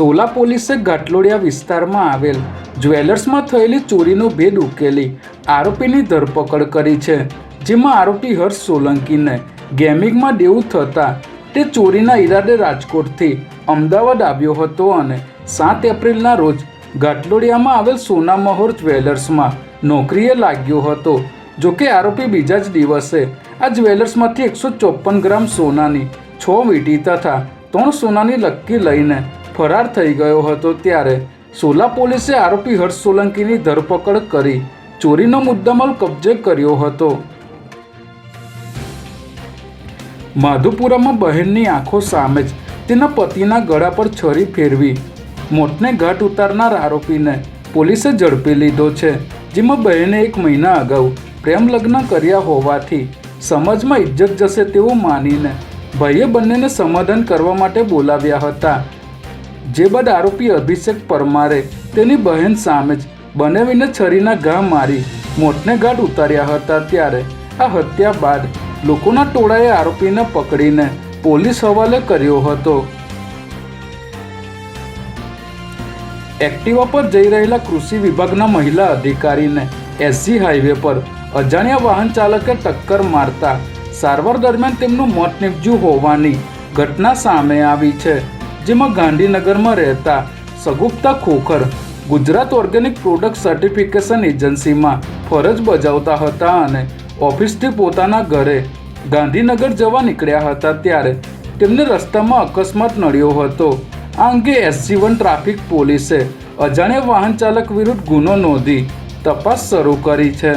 સોલા પોલીસે ઘાટલોડિયા વિસ્તારમાં આવેલ જ્વેલર્સમાં થયેલી ચોરીનો ભેદ ઉકેલી આરોપીની ધરપકડ કરી છે, જેમાં આરોપી હર્ષ સોલંકીને ગેમિંગમાં દેવું થતાં તે ચોરીના ઈરાદે રાજકોટથી અમદાવાદ આવ્યો હતો અને સાત એપ્રિલના રોજ ઘાટલોડિયામાં આવેલ સોના મહોર જ્વેલર્સમાં નોકરીએ લાગ્યો હતો. જોકે આરોપી બીજા જ દિવસે આ જ્વેલર્સમાંથી એકસો ચોપન ગ્રામ સોનાની છ વીટી તથા ત્રણ સોનાની લક્કી લઈને ફરાર થઈ ગયો હતો ત્યારે સોલા પોલીસે આરોપી હર્ષ સોલંકીની ધરપકડ કરી ચોરીનો મુદ્દામાલ કબજે કર્યો હતો. માધુપુરામાં બહેનની આંખો સામે જ તેના પતિના ગળા પર છરી ફેરવી મોતને ઘાટ ઉતારનાર આરોપીને પોલીસે ઝડપી લીધો છે, જેમાં બહેને એક મહિના અગાઉ પ્રેમ લગ્ન કર્યા હોવાથી સમાજમાં ઇજ્જત જશે તેવું માનીને ભાઈએ બંનેને સમાધાન કરવા માટે બોલાવ્યા હતા. જે બાદ આરોપી અભિષેક પરમારે તેની બહેન સામે જ બનાવીને છરીના ઘા મારી મોતને ગાઢ ઉતાર્યા હતા ત્યારે આ હત્યા બાદ લોકોના ટોળાએ આરોપીને પકડીને પોલીસ હવાલે કર્યો હતો. એક્ટિવા પર જઈ રહેલા કૃષિ વિભાગના મહિલા અધિકારીને એસજી હાઈવે પર અજાણ્યા વાહન ચાલકે ટક્કર મારતા સારવાર દરમિયાન તેમનું મોત નીપજ્યું હોવાની ઘટના સામે આવી છે. જેમાં ગાંધીનગરમાં રહેતા Shagufta Khokhar Gujarat organic product certification એજન્સીમાં ફરજ બજાવતા હતા અને ઓફિસથી પોતાના ઘરે ગાંધીનગર જવા નીકળ્યા હતા ત્યારે તેમને રસ્તામાં અકસ્માત નડ્યો હતો. આ અંગે એસજી વન ટ્રાફિક પોલીસે અજાણ્યા વાહન ચાલક વિરુદ્ધ ગુનો નોંધી તપાસ શરૂ કરી છે.